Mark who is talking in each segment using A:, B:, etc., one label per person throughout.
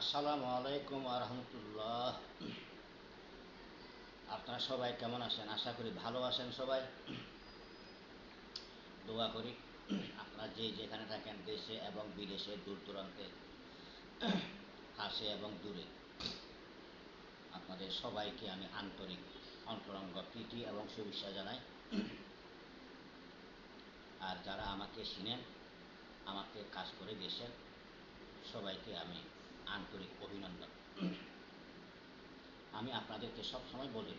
A: আসসালামু আলাইকুম রহমতুল্লাহ। আপনারা সবাই কেমন আছেন? আশা করি ভালো আছেন সবাই। দোয়া করি আপনারা যে যেখানে থাকেন দেশে এবং বিদেশে, দূর দূরান্তে কাছে এবং দূরে। আপনাদের সবাইকে আমি আন্তরিক, অন্তরঙ্গ প্রীতি এবং শুভেচ্ছা জানাই। আর যারা আমাকে চিনেন, আমাকে কাজ করে গেছেন, সবাইকে আমি আন্তরিক অভিনন্দন। আমি আপনাদেরকে সবসময় বলি,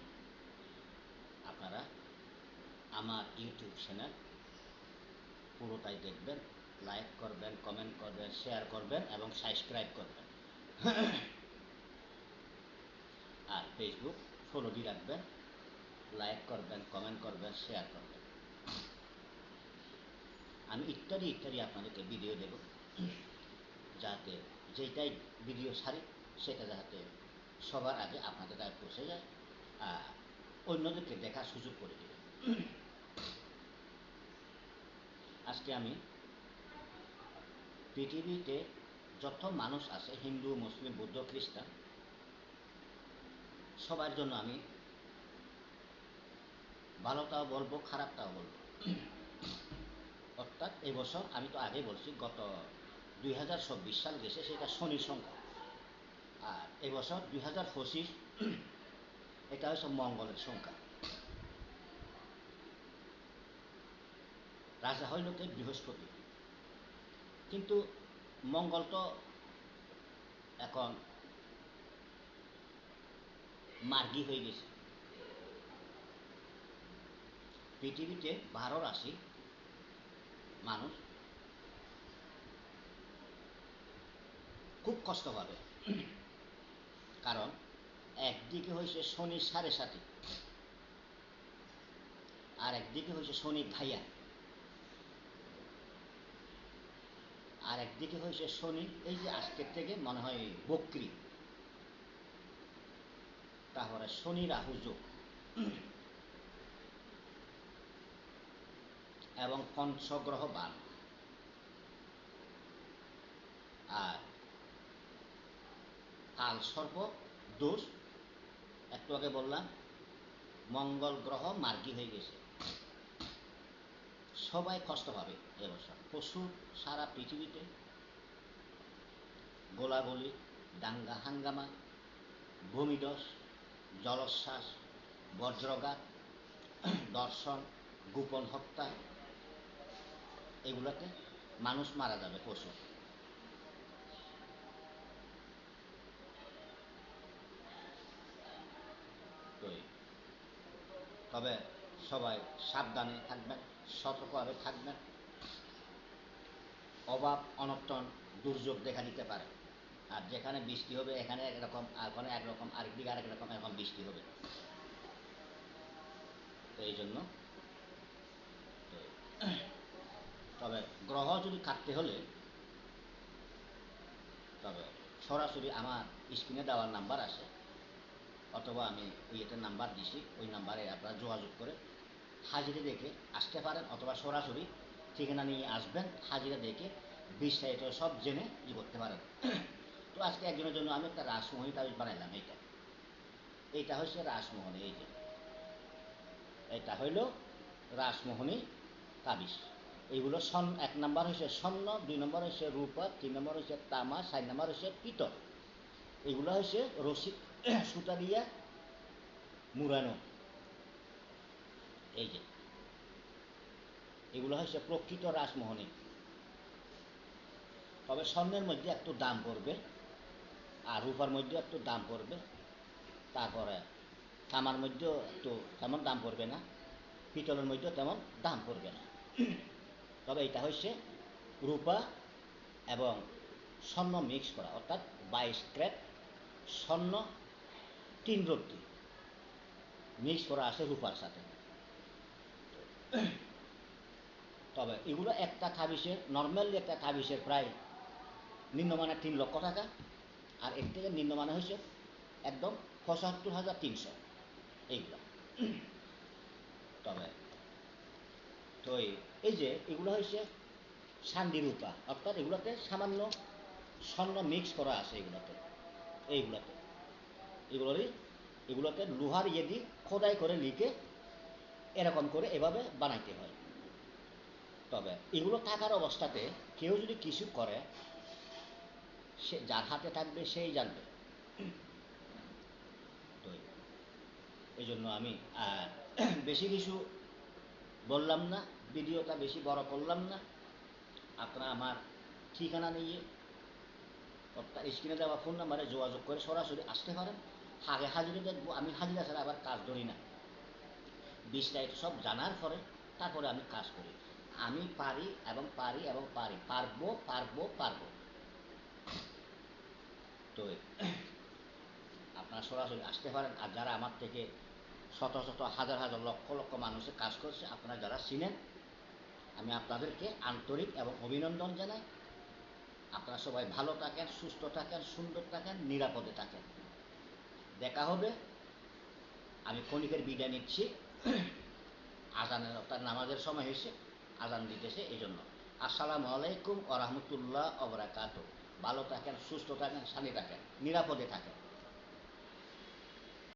A: আপনারা আমার ইউটিউব চ্যানেল পুরোটাই দেখবেন লাইক করবেন কমেন্ট করবেন শেয়ার করবেন এবং সাবস্ক্রাইব করবেন। আর ফেসবুক ফলো দিয়ে রাখবেন লাইক করবেন কমেন্ট করবেন শেয়ার করবেন। আমি ইত্যাদি ইত্যাদি আপনাদেরকে ভিডিও দেব। যাতে যেটাই ভিডিও ছাড়ি সেটা যাতে সবার আগে আপনাদের কাছে পৌঁছে যায়, আর অন্যদেরকে দেখার সুযোগ করে দেবে। আজকে আমি পৃথিবীতে যত মানুষ আছে, হিন্দু, মুসলিম, বৌদ্ধ, খ্রিস্টান, সবার জন্য আমি ভালোটাও বলব, খারাপটাও বলব। অর্থাৎ এবছর আমি তো আগে বলছি, গত দুই হাজার চব্বিশ সাল গেছে, সেটা শনির সংখ্যা। আর এবছর দুই হাজার পঁচিশ, এটা হচ্ছে মঙ্গলের সংখ্যা। রাজা হইল কে? বৃহস্পতি। কিন্তু মঙ্গল তো এখন মার্গী হয়ে গেছে। পৃথিবীতে বারো রাশি মানুষ কষ্ট পাবে। কারণ একদিকে হয়েছে শনি সাড়ে সাথে, আর একদিকে হয়েছে শনি ভাইয়া। আর একদিকে হয়েছে শনি এই যে আজকের থেকে মনে হয় বক্রি। তারপরে শনি রাহু যোগ। এবং পঞ্চগ্রহ বান আর কাল সর্প দোষ, একটু আগে বললাম, মঙ্গল গ্রহ মার্গী হয়ে গেছে। সবাই কষ্ট পাবে এবছর পশু সারা পৃথিবীতে, গোলাগুলি, দাঙ্গা হাঙ্গামা ভূমিদস জলোচ্ছ্বাস, বজ্রঘাত দর্শন গোপন হত্যা, এগুলোতে মানুষ মারা যাবে পশু। তবে সবাই সাবধানে থাকবেন সতর্কভাবে থাকবেন। অভাব, অনটন, দুর্যোগ দেখা দিতে পারে। আর যেখানে বৃষ্টি হবে, এখানে একরকম, আর ওখানে একরকম, আরেক দিকে আরেক রকম এরকম বৃষ্টি হবে। তো এই জন্য তবে গ্রহ যদি কাটতে হলে, তবে সরাসরি আমার স্ক্রিনে দেওয়ার নাম্বার আছে। অথবা আমি ইয়েতে নাম্বার দিছি, ওই নাম্বারে আপনারা যোগাযোগ করে হাজিরা দেখে আসতে পারেন অথবা সরাসরি ঠিকানা নিয়ে আসবেন, হাজিরা দেখে বিস্তারিত সব জেনে ই করতে পারেন। তো আজকে একজনের জন্য আমি একটা রাসমোহনী তাবিজ বানাইলাম, এইটা। এইটা হচ্ছে রাসমোহনী এই যে। এটা হইল রাসমোহনী তাবিজ। এইগুলো স্বর্ণ এক নম্বর হচ্ছে স্বর্ণ, দুই নম্বর হচ্ছে রূপা, তিন নম্বর হচ্ছে তামা, চার নম্বর হচ্ছে পিতল। এগুলো হচ্ছে রসিদ সুতা দিয়া মুড়ানো এই যে এগুলো হচ্ছে প্রকৃত রাসমোহনী তবে স্বর্ণের মধ্যে একটু দাম পড়বে, আর রূপার মধ্যে একটু দাম পড়বে। তারপরে তামার মধ্যেও একটু তেমন দাম পড়বে না, পিতলের মধ্যেও তেমন দাম পড়বে না। তবে এটা হচ্ছে রূপা এবং স্বর্ণ মিক্স করা, অর্থাৎ বাইশ ক্র্যাট স্বর্ণ তিন রত্তি। মিক্স করা আছে রূপার সাথে। তবে এগুলো একটা থাবিসের নর্মালি একটা থাবিসের প্রায় নিম্নমানের তিন লক্ষ টাকা। আর এর থেকে নিম্নমানে হয়েছে একদম পঁচাত্তর হাজার তিনশো। এইগুলো। তবে, তো এই যে এগুলো হয়েছে সান্ডি রূপা। অর্থাৎ এগুলোতে সামান্য স্বর্ণ মিক্স করা আছে এগুলোতে। এইগুলোতে। এগুলোরই, এগুলোকে লোহার ইয়ে দিয়ে খোদাই করে লিখে এরকম করে এভাবে বানাইতে হয়। তবে এগুলো থাকার অবস্থাতে কেউ যদি কিছু করে, সে যার হাতে থাকবে সেই জানবে। তো এই জন্য আমি বেশি কিছু বললাম না, ভিডিওটা বেশি বড় করলাম না। আপনারা আমার ঠিকানা নিয়ে অর্থাৎ স্ক্রিনে দেওয়া ফোন নাম্বারে যোগাযোগ করে সরাসরি আসতে পারেন। আগে হাজিরে দেখব, আমি হাজিরা ছাড়া আবার কাজ ধরি না। বিস্তারিত সব জানার পরে তারপরে আমি কাজ করি। আমি পারি এবং পারি এবং পারি। পারব পারব পারব। তো আপনারা সরাসরি আসতে পারেন। আর যারা আমার থেকে শত শত, হাজার হাজার, লক্ষ লক্ষ মানুষের কাজ করছে, আপনারা যারা চিনেন, আমি আপনাদেরকে আন্তরিক এবং অভিনন্দন জানাই। আপনারা সবাই ভালো থাকেন, সুস্থ থাকেন, সুন্দর থাকেন, নিরাপদে থাকেন। দেখা হবে। আমি ক্ষণিকের বিদায় নিচ্ছি। আজানের তার নামাজের সময় হয়েছে আজান দিতেছে এই জন্য আসসালামু আলাইকুম ও অবরাকাত ভালো থাকেন, সুস্থ থাকেন, শান্তি থাকেন, নিরাপদে থাকেন।